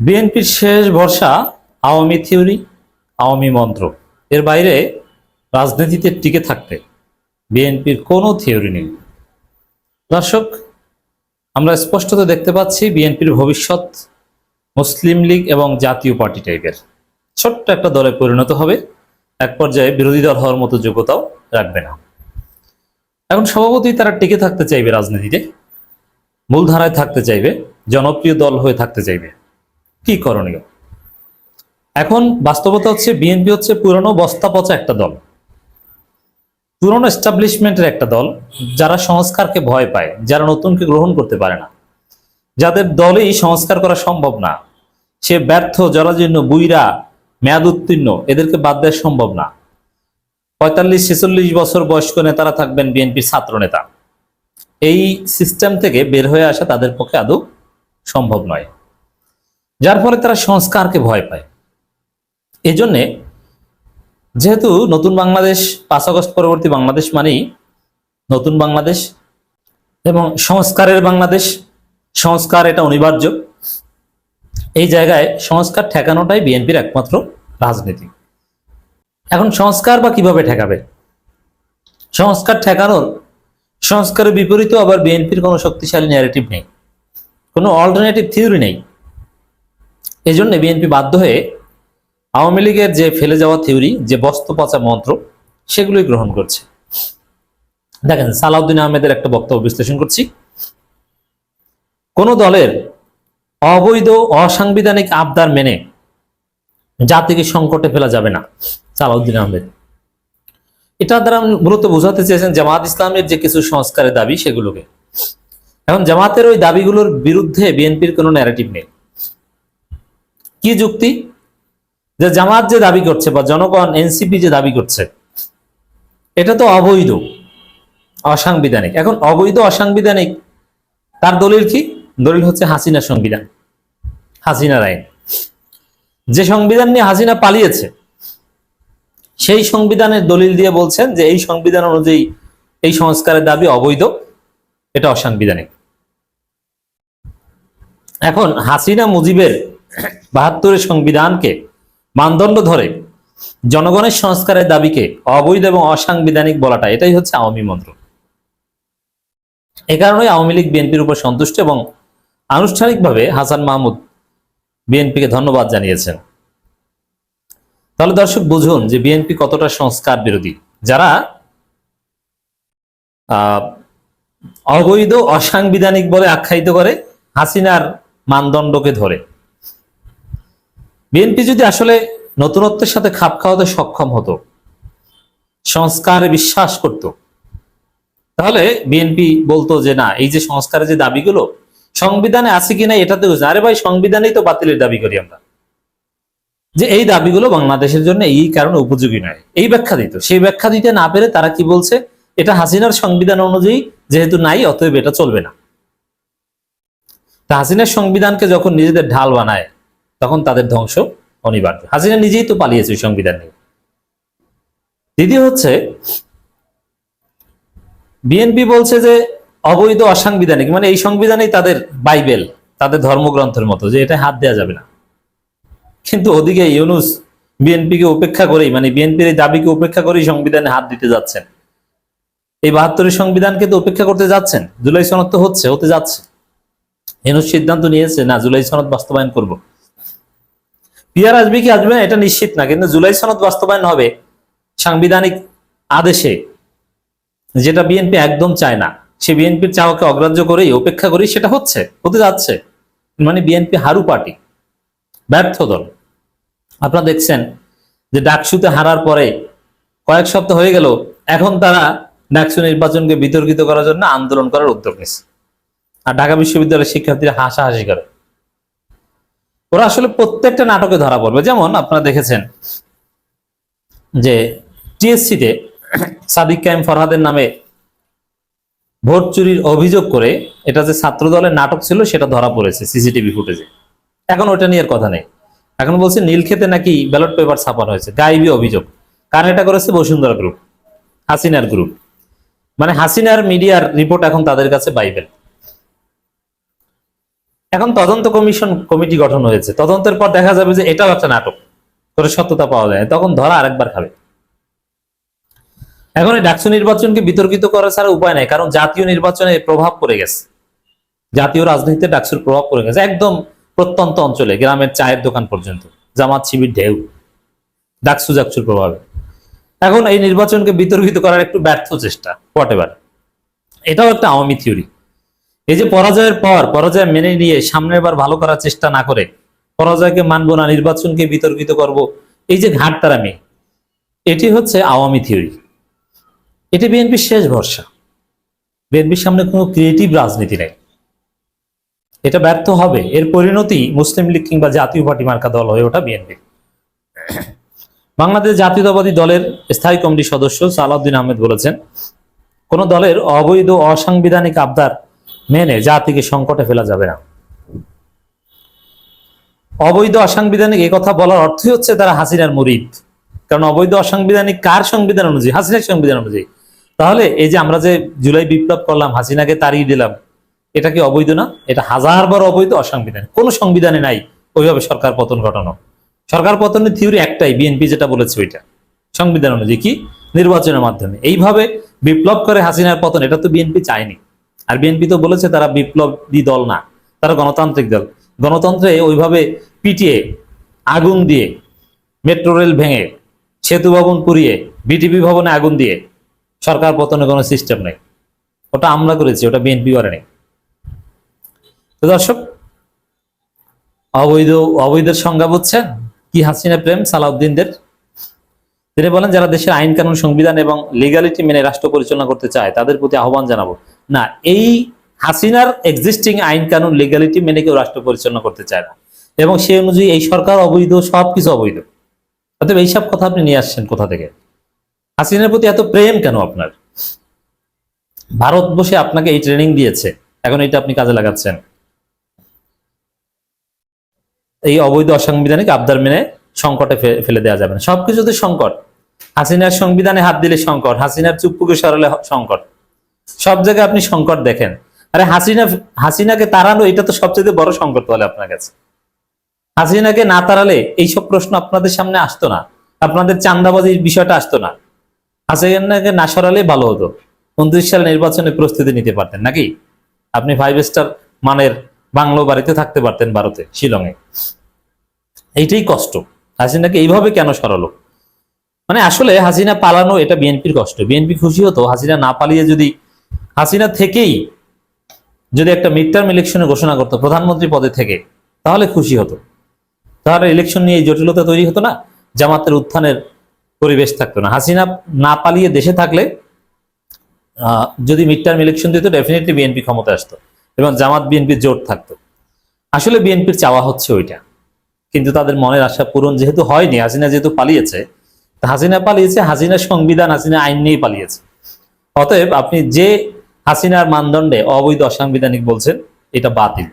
বিএনপির শেষ ভরসা আওয়ামী থিওরি, আওয়ামী মন্ত্র। এর বাইরে রাজনীতিতে টিকে থাকতে বিএনপির কোনো থিওরি নেই। দর্শক, আমরা স্পষ্টত দেখতে পাচ্ছি বিএনপির ভবিষ্যৎ মুসলিম লীগ এবং জাতীয় পার্টি টাইপের। ছোট্ট একটা দলে পরিণত হবে, এক পর্যায়ে বিরোধী দল হওয়ার মতো যোগ্যতাও রাখবে না। এখন সভাপতি তারা টিকে থাকতে চাইবে রাজনীতিতে, মূলধারায় থাকতে চাইবে, জনপ্রিয় দল হয়ে থাকতে চাইবে। কি করণীয়? এখন বাস্তবতা হচ্ছে বিএনপি হচ্ছে পুরনো বস্তা পচা একটা দল। পুরনো এস্টাবলিশমেন্টের একটা দল যারা সংস্কারকে ভয় পায়, যারা নতুনকে গ্রহণ করতে পারে না। যাদের দলেই সংস্কার করা সম্ভব না। সে ব্যর্থ, জরাজীর্ণ, বুইরা, মেয়াদ উত্তীর্ণ, এদেরকে বাদ দেওয়া সম্ভব না। পঁয়তাল্লিশ, ছেচল্লিশ বছর বয়স্ক নেতারা থাকবেন বিএনপির ছাত্র নেতা। এই সিস্টেম থেকে বের হয়ে আসা তাদের পক্ষে আদৌ সম্ভব নয়। যার ফলে তারা সংস্কারকে ভয় পায়। এজন্যে যেহেতু নতুন বাংলাদেশ, পাঁচ আগস্ট পরবর্তী বাংলাদেশ মানেই নতুন বাংলাদেশ এবং সংস্কারের বাংলাদেশ। সংস্কার এটা অনিবার্য। এই জায়গায় সংস্কার ঠেকানোটাই বিএনপির একমাত্র রাজনীতি। এখন সংস্কার বা কীভাবে ঠেকাবে? সংস্কার ঠেকানোর সংস্কারের বিপরীতেও আবার বিএনপির কোনো শক্তিশালী ন্যারেটিভ নেই। কোনো অল্টারনেটিভ থিওরি নেই। এই জন্য বিএনপি বাধ্য হয়ে আওয়ামী লীগের যে ফেলে যাওয়া থিওরি, যে বস্ত্র পচা মন্ত্র, সেগুলোই গ্রহণ করছে। দেখেন, সালাউদ্দিন আহমেদের একটা বক্তব্য বিশ্লেষণ করছি। কোন দলের অবৈধ, অসাংবিধানিক আবদার মেনে জাতিকে সংকটে ফেলা যাবে না, সালাউদ্দিন আহমেদ। এটা দ্বারা মূলত বোঝাতে চেয়েছেন জামাত ইসলামের যে কিছু সংস্কারের দাবি, সেগুলোকে। এখন জামাতের ওই দাবিগুলোর বিরুদ্ধে বিএনপির কোনো ন্যারেটিভ নেই। কি যুক্তি? যে জামাত যে দাবি করছে বা জনগণ, এনসিপি যে দাবি করছে, এটা তো অবৈধ, অসাংবিধানিক। এখন অবৈধ, অসাংবিধানিক, তার দলিল কি? দলিল হচ্ছে হাসিনা সংবিধান, হাসিনার আইন। যে সংবিধান নিয়ে হাসিনা পালিয়েছে, সেই সংবিধানের দলিল দিয়ে বলছেন যে এই সংবিধান অনুযায়ী এই সংস্কারের দাবি অবৈধ, এটা অসাংবিধানিক। এখন হাসিনা মুজিবের বাহাত্তরের সংবিধানকে মানদণ্ড ধরে জনগণের সংস্কারের দাবিকে অবৈধ এবং অসাংবিধানিক বলাটা, এটাই হচ্ছে আওয়ামী মন্ত্র। এ কারণে আওয়ামী লীগ বিএনপির উপর সন্তুষ্ট এবং আনুষ্ঠানিকভাবে হাসান মাহমুদ বিএনপিকে ধন্যবাদ জানিয়েছেন। তাহলে দর্শক, বুঝুন যে বিএনপি কতটা সংস্কার বিরোধী। যারা অবৈধ, অসাংবিধানিক বলে আখ্যায়িত করে হাসিনার মানদণ্ডকে ধরে। বিএনপি যদি আসলে নতুনত্বের সাথে খাপ খাওয়াতে সক্ষম হতো, সংস্কারে বিশ্বাস করত, তাহলে বিএনপি বলতো যে না, এই যে সংস্কারের যে দাবিগুলো, সংবিধানে আছে কিনা এটাতে। আরে ভাই, সংবিধানেই তো বাতিলের দাবি করি আমরা। যে এই দাবিগুলো বাংলাদেশের জন্য এই কারণে উপযোগী নয়। এই ব্যাখ্যা দিত। সেই ব্যাখ্যা দিতে না পেরে তারা কি বলছে? এটা হাসিনার সংবিধান অনুযায়ী যেহেতু নাই, অতএব এটা চলবে না। তা হাসিনার সংবিধানকে যখন নিজেদের ঢাল বানায় তখন তাদের ধ্বংস অনিবার্য। হাসিনা নিজেই তো পালিয়েছে সংবিধান নিয়ে। দ্বিতীয় হচ্ছে, বিএনপি বলছে যে অবৈধ অসাংবিধানিক মানে এই সংবিধানেই তাদের বাইবেল, তাদের ধর্মগ্রন্থের মতো, যে এটা হাত দেওয়া যাবে না। কিন্তু ওদিকে ইউনুস বিএনপিকে উপেক্ষা করেই মানে বিএনপির এই দাবিকে উপেক্ষা করেই সংবিধানে হাত দিতে যাচ্ছেন। এই বাহাত্তরের সংবিধানকে তো উপেক্ষা করতে যাচ্ছেন। জুলাই সনদ তো হচ্ছে, হতে যাচ্ছে। ইউনুস সিদ্ধান্ত নিয়েছে, না, জুলাই সনদ বাস্তবায়ন করব। পিয়ার আসবে কি আসবে এটা নিশ্চিত না, কিন্তু জুলাই সনদ বাস্তবায়ন হবে সাংবিধানিক আদেশে, যেটা বিএনপি একদম চায় না। সে বিএনপির চাওয়াকে অগ্রাহ্য করেই, উপেক্ষা করেই সেটা হচ্ছে, হতে যাচ্ছে। মানে বিএনপি হারু পার্টি, ব্যর্থ দল। আপনারা দেখছেন যে ডাকসুতে হারার পরে কয়েক সপ্তাহ হয়ে গেল, এখন তারা ডাকসু নির্বাচনকে বিতর্কিত করার জন্য আন্দোলন করার উদ্যোগ নিচ্ছে আর ঢাকা বিশ্ববিদ্যালয়ের শিক্ষার্থীরা হাসাহাসি করে। ওরা আসলে প্রত্যেকটা নাটকে ধরা পড়বে। যেমন আপনারা দেখেছেন যে টিএসসিতে সাদিক কায়েম ফরহাদের নামে ভোট চুরির অভিযোগ করে এটা যে ছাত্র দলের নাটক ছিল, সেটা ধরা পড়েছে সিসিটিভি ফুটেজে। এখন ওটা নিয়ে কথা নেই। এখন বলছে, নীলক্ষেতে নাকি ব্যালট পেপার ছাপানো হয়েছে। গাইবি অভিযোগ। কারণ এটা করেছে? বসুন্ধরা গ্রুপ, হাসিনার গ্রুপ। মানে হাসিনার মিডিয়ার রিপোর্ট এখন তাদের কাছে বাইবেল। এখন তদন্ত কমিশন, কমিটি গঠন হয়েছে। তদন্তের পর দেখা যাবে যে এটাও একটা নাটক। করে সত্যতা পাওয়া যায় তখন ধরা আরেকবার খাবে। এখন এই ডাকসু নির্বাচনকে বিতর্কিত করা ছাড়া উপায় নাই, কারণ জাতীয় নির্বাচনে প্রভাব পড়ে গেছে। জাতীয় রাজনীতিতে ডাকসুর প্রভাব পড়ে গেছে, একদম প্রত্যন্ত অঞ্চলে, গ্রামের চায়ের দোকান পর্যন্ত। জামাত শিবির ঢেউ, ডাকসু জাকসুর প্রভাবে। এখন এই নির্বাচনকে বিতর্কিত করার একটু ব্যর্থ চেষ্টা, হোয়াট এভার। এটাও একটা আওয়ামী থিওরি। এই যে পরাজয়ের পর, পরাজয় মেনে নিয়ে সামনের বার ভালো করার চেষ্টা না করে, পরাজয়কে মানবো না, নির্বাচনকে বিতর্কিত করব, এই যে ঘাটতারামি এটি হচ্ছে আওয়ামী থিওরি। এটি বিএনপির শেষ ভরসা। বিএনপির সামনে কোনো ক্রিয়েটিভ রাজনীতি নেই। এটা ব্যর্থ হবে, এর পরিণতি মুসলিম লীগ কিংবা জাতীয় পার্টি মার্কা দল হয়ে ওঠা বিএনপি। বাংলাদেশ জাতীয়তাবাদী দলের স্থায়ী কমিটির সদস্য সালাউদ্দিন আহমেদ বলেছেন, কোন দলের অবৈধ অসাংবিধানিক আবদার মেনে জাতিকে সংকটে ফেলা যাবে না। অবৈধ অসাংবিধানিক কথা বলার অর্থই হচ্ছে তারা হাসিনার মুরিদ। কারণ অবৈধ অসাংবিধানিক কার সংবিধান অনুযায়ী? হাসিনার সংবিধান অনুযায়ী। তাহলে এই যে আমরা যে জুলাই বিপ্লব করলাম, হাসিনাকে তাড়িয়ে দিলাম, এটা কি অবৈধ না? এটা হাজার বার অবৈধ অসাংবিধানিক। কোনো সংবিধানে নাই ওইভাবে সরকার পতন ঘটানো। সরকার পতনের থিওরি একটাই বিএনপি যেটা বলেছে ওইটা। সংবিধান অনুযায়ী কি? নির্বাচনের মাধ্যমে। এইভাবে বিপ্লব করে হাসিনার পতন, এটা তো বিএনপি চায়নি। আর বিএনপি তো বলেছে তারা বিপ্লবী দল না, তারা গণতান্ত্রিক দল। গণতন্ত্রে ওইভাবে পিটিয়ে, আগুন দিয়ে, মেট্রো রেল ভেঙে, সেতু ভবন পুড়িয়ে বিটিপি ভবনে আগুন দিয়ে সরকার পতনের কোনো সিস্টেম নেই। ওটা আমরা করেছি, ওটা বিএনপি করেনি তো দর্শক, অবৈধ, অবৈধের সংজ্ঞা বুঝছেন? কি হাসিনা প্রেম? সালাউদ্দিনদের তিনি বলেন, যারা দেশের আইন কানুন, সংবিধান এবং লিগালিটি মেনে রাষ্ট্র পরিচালনা করতে চায়, তাদের প্রতি আহ্বান জানাব। না, এই হাসিনার এক্সিস্টিং আইন কানুন লিগালিটি মেনে কেউ রাষ্ট্র পরিচালনা করতে চায় না। এবং সেই অনুযায়ী এই সরকার অবৈধ, সবকিছু অবৈধ। অতএব এইসব কথা আপনি নিয়ে আসছেন কোথা থেকে? হাসিনার প্রতি এত প্রেম কেন আপনার? ভারত বসে আপনাকে এই ট্রেনিং দিয়েছে, এখন এটা আপনি কাজে লাগাচ্ছেন। এই অবৈধ অসাংবিধানিক আবদার মেনে সংকটে ফেলে দেওয়া যাবে না। সবকিছুতে সংকট। হাসিনার সংবিধানে হাত দিলে সংকট, হাসিনার চুপ্পুকে সরালে সংকট। সব জায়গায় আপনি সংকট দেখেন। আরে হাসিনা, হাসিনাকে তাড়ানো, এটা তো সবচেয়ে বড় সংকট বলে আপনার কাছে। হাসিনাকে না তাড়ালে এইসব প্রশ্ন আপনাদের সামনে আসতো না। আপনাদের চান্দাবাজির বিষয়টা আসতো না। হাসিনাকে না সরালে ভালো হতো। উনত্রিশ সালে নির্বাচনে প্রস্তুতি নিতে পারতেন নাকি? আপনি ফাইভ স্টার মানের বাংলো বাড়িতে থাকতে পারতেন ভারতে, শিলংয়ে। এইটাই কষ্ট। হাসিনাকে এইভাবে কেন সরালো? মানে আসলে হাসিনা পালানো এটা বিএনপির কষ্ট। বিএনপি খুশি হতো, হাসিনা না পালিয়ে যদি হাসিনা থেকেই যদি একটা মিড টার্ম ইলেকশনে ঘোষণা করতো, প্রধানমন্ত্রী পদে থেকে, তাহলে খুশি হতো। তাহলে ইলেকশন নিয়ে জটিলতা তৈরি হতো না, জামাতের উত্থানের পরিবেশ থাকতো না। হাসিনা না পালিয়ে দেশে থাকলে যদি মিড টার্ম ইলেকশন দিত ডেফিনেটলি বিএনপি ক্ষমতা আসতো এবং জামাত বিএনপির জোট থাকতো। আসলে বিএনপির চাওয়া হচ্ছে ওইটা। কিন্তু তাদের মনের আশা পূরণ যেহেতু হয়নি, হাসিনা যেহেতু পালিয়েছে হাসিনা পালিয়েছে, হাসিনার সংবিধান, হাসিনা আইন নিয়ে পালিয়েছে। অতএব আপনি যে হাসিনার মানদণ্ডে অবৈধ অসাংবিধানিক বলছেন, এটা বাতিল।